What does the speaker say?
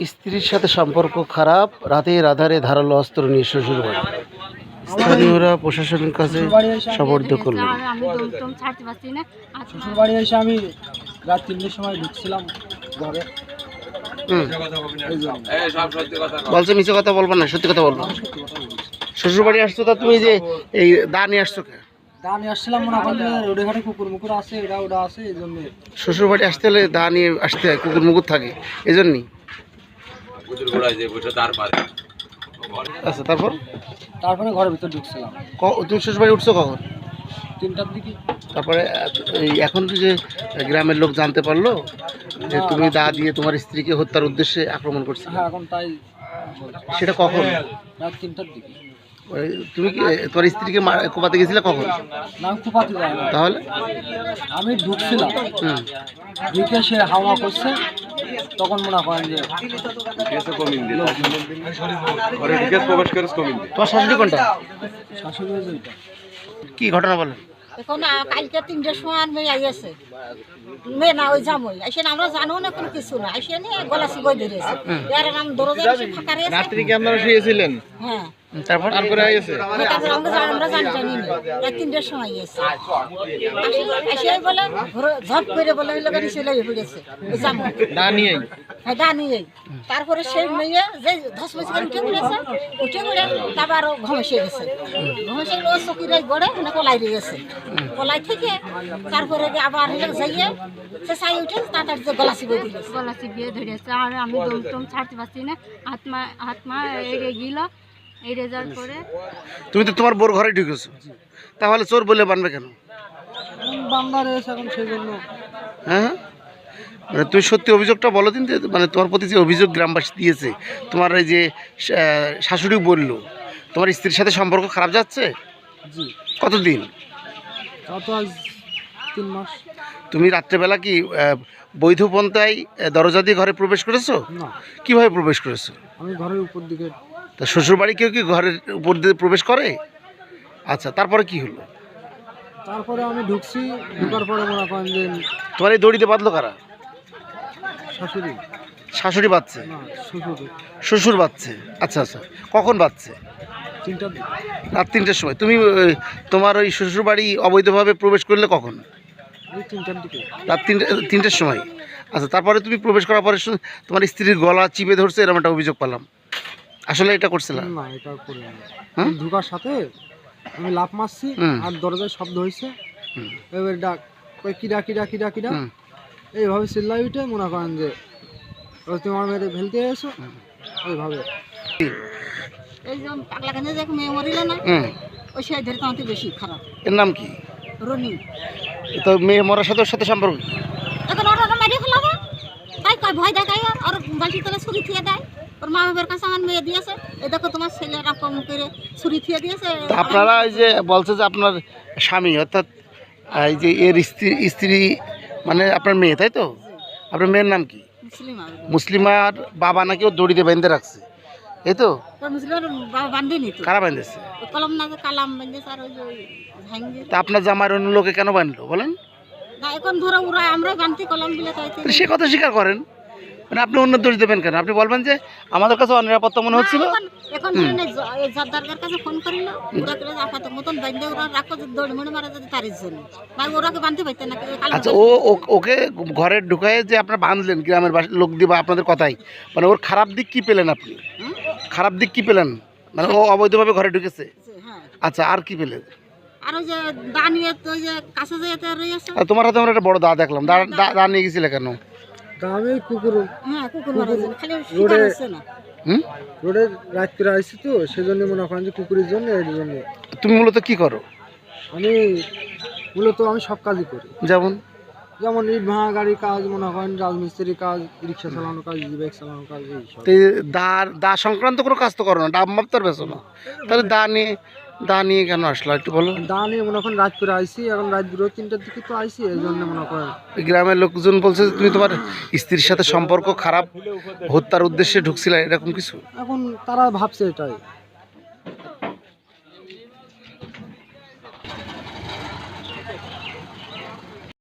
স্ত্রীর সাথে সম্পর্ক খারাপ রাতের আধারে ধারালো অস্ত্র নিয়ে শ্বশুর বাড়ি। স্থানীয়রা প্রশাসনের কাছে সমর্থ করলেন। শ্বশুর বাড়ি এসে আমি রাত তিনটের সময় ঢুকছিলাম ঘরে। বলছে মিছে কথা বলব না সত্যি কথা বলব শ্বশুর বাড়ি আসছো তা তুমি যে এই দা নিয়ে আসছো কে? দা নিয়ে আসছিলাম মনে করেন রোডে ঘাটে কুকুর মুকুর আছে এটা ওটা আছে এই জন্য। শ্বশুর বাড়ি আসতে হলে দা নিয়ে আসতে হয় কুকুর মুকুর থাকে এই জন্যই। আচ্ছা তারপর? তারপরে ঘরের ভিতর ঢুকছিলাম। ক- তুমি শ্বশুর বাড়ি উঠছো কখন? তিনটার দিকে। তারপরে এই এখন তো যে গ্রামের লোক জানতে পারল যে তুমি দা দিয়ে তোমার স্ত্রীকে হত্যার উদ্দেশ্যে আক্রমণ করছ। হ্যাঁ এখন তাই সেটা কখন? রাত তিনটার দিকে। ওই তুমি কি তোমার স্ত্রীকে কোপাতে গেছিলে কখন? না আমি যাই তাহলে? আমি ঢুকছিলাম। হুম। ঢুকে সে হাওয়া করছে। তখন মনে করেন যে তোমার শাশুড়ি কোনটা? শাশুড়ি ওইটা কি ঘটনা বলেন? এখন কালকে তিনটের সময় মেয়ে আইয়াছে মেয়ে না ওই জামই। এসে আমরা জানো না কোনো কিছু না। এসে নিয়ে গলা সিগই ধরেছে। এর নাম দরজা ফাঁকা রয়েছে। কি আপনারা শুয়েছিলেন? হ্যাঁ। তারপর? তারপরে আইছে? তারপর আমরা আমরা জানি জানি না রাত তিনটের সময় এসে এসে বলে ঝপ করে বলে ওই লোকের ছেলে পড়েছে ওই না নিয়েই হ্যাঁ তারপরে সেই মেয়ে যে ধস মস করে উঠে পড়েছে উঠে পড়ে তারপর আরও ঘমেসে গেছে। ঘমেসে গেলে ও চকিরে গড়ে মানে কলাই দিয়ে গেছে। কলাই থেকে তারপরে আবার হলে যাইয়ে সে চাই উঠে তাড়াতাড়ি যে গলা চিবিয়ে দিলে গলা চিবিয়ে ধরেছে আর আমি দমটম ছাড়তে পারছি না। আত্মা আত্মা এড়ে গেল এড়ে যাওয়ার পরে তুমি তো তোমার বোর ঘরে ঢুকেছো। তাহলে চোর বলে বানবে কেন? বাংলা রয়েছে এখন সেই জন্য হ্যাঁ? মানে তুমি সত্যি অভিযোগটা বলো দিন যে মানে তোমার প্রতি যে অভিযোগ গ্রামবাসী দিয়েছে তোমার এই যে শাশুড়ি বলল তোমার স্ত্রীর সাথে সম্পর্ক খারাপ যাচ্ছে? জি। কতদিন? তুমি রাত্রেবেলা কি বৈধ পন্থায় দরজা দিয়ে ঘরে প্রবেশ করেছ? না। কীভাবে প্রবেশ করেছ? আমি ঘরের উপর দিকে তা শ্বশুরবাড়ি কেউ কি ঘরের উপর দিয়ে প্রবেশ করে? আচ্ছা তারপরে কি হলো? তারপরে আমি ঢুকছি ঢুকার পরে মনে করেন যে তোমার এই দড়িতে বাঁধলো কারা? শাশুড়ি। শাশুড়ি না শ্বশুর শ্বশুর বাচ্চে আচ্ছা আচ্ছা কখন বাচ্চে তিনটার রাত তিনটের সময়। তুমি তোমার ওই শ্বশুরবাড়ি অবৈধভাবে প্রবেশ করলে কখন? রাত তিনটে তিনটের সময়। আচ্ছা তারপরে তুমি প্রবেশ করার পরে তোমার স্ত্রীর গলা চিপে ধরছে এরকম একটা অভিযোগ পেলাম। আসলে এটা করছিলাম। না এটা করি না। হুম? ঢুকার সাথে আমি লাফ মারছি আর দরজায় শব্দ হয়েছে। এবার ডাক কই কিরা কিরা কিরা কিরা হুম। এইভাবে চিল্লাই উঠে মনে করেন যে ও তোমার মেয়েদের ভেলতে এসো এইভাবে। এই যে পাগলা কানে যে মেয়ে মরিল না? ওই সেই ধরে বেশি খারাপ। এর নাম কি? রনি। তো মেয়ে মরার সাথে ওর সাথে সম্পর্ক কি? এখন ওরা ওরা মারিয়ে ফেলাবো। তাই কয় ভয় দেখায় আর বালতি তলে ছুরি থিয়ে দেয়। ওর মা বাবার কাছে আমার মেয়ে দিয়েছে। এ দেখো তোমার ছেলে এরকম করে ছুরি থিয়ে দিয়েছে। আপনারা এই যে বলছে যে আপনার স্বামী অর্থাৎ এই যে এর স্ত্রী স্ত্রী মানে আপনার মেয়ে তাই তো? আপনার মেয়ের নাম কি? মুসলিমার বাবা নাকি ও দড়িতে বেঁধে রাখছে এই তো? কারা বেঁধেছে? ওই ওই ওই তা আপনার জামার অন্য লোকে কেন বাঁধলো বলেন? এখন ধরো ওরা আমরা বানতে কলম সে কথা স্বীকার করেন। মানে আপনি অন্য দোষ দেবেন কেন? আপনি বলবেন যে আমাদের কাছে অনিরাপত্তা মনে হচ্ছিল? আচ্ছা ও ওকে ঘরে ঢুকায় যে আপনার বাঁধলেন গ্রামের লোক দিয়ে বা আপনাদের কথাই মানে ওর খারাপ দিক কি পেলেন আপনি? খারাপ দিক কি পেলেন? মানে ও অবৈধভাবে ঘরে ঢুকেছে? হ্যাঁ। আচ্ছা আর কি পেলেন? তোমার হাতে আমরা একটা বড় দা দেখলাম। দা দা- দা নিয়ে গেছিলে কেন? আমি কুকুর হ্যাঁ কুকুর মারা জন্য খালি শিকার হচ্ছে না। হুম? রোডে রাত করে আসছি তো সেজন্য মনে করেন যে কুকুরের জন্য এর জন্য। তুমি মূলত কি করো? আমি মূলত আমি সব কাজই করি। যেমন? যেমন ইট ভাঙা গাড়ি কাজ মনে করেন রাজমিস্ত্রি কাজ রিক্সা চালানো কাজ বাইক চালানো কাজ এই দা দা সংক্রান্ত কোনো কাজ তো করো না ডাব মাপ তার বেছো না। তাহলে দা নিয়ে দা নিয়ে কেন আসলো? একটু বলো। দা নিয়ে মনে করেন রাত করে আইসি এখন রাত দুটো তিনটার দিকে তো আইসি এই জন্য মনে করেন। গ্রামের লোকজন বলছে যে তুমি তোমার স্ত্রীর সাথে সম্পর্ক খারাপ হত্যার উদ্দেশ্যে ঢুকছিলে এরকম কিছু? এখন তারা ভাবছে এটাই।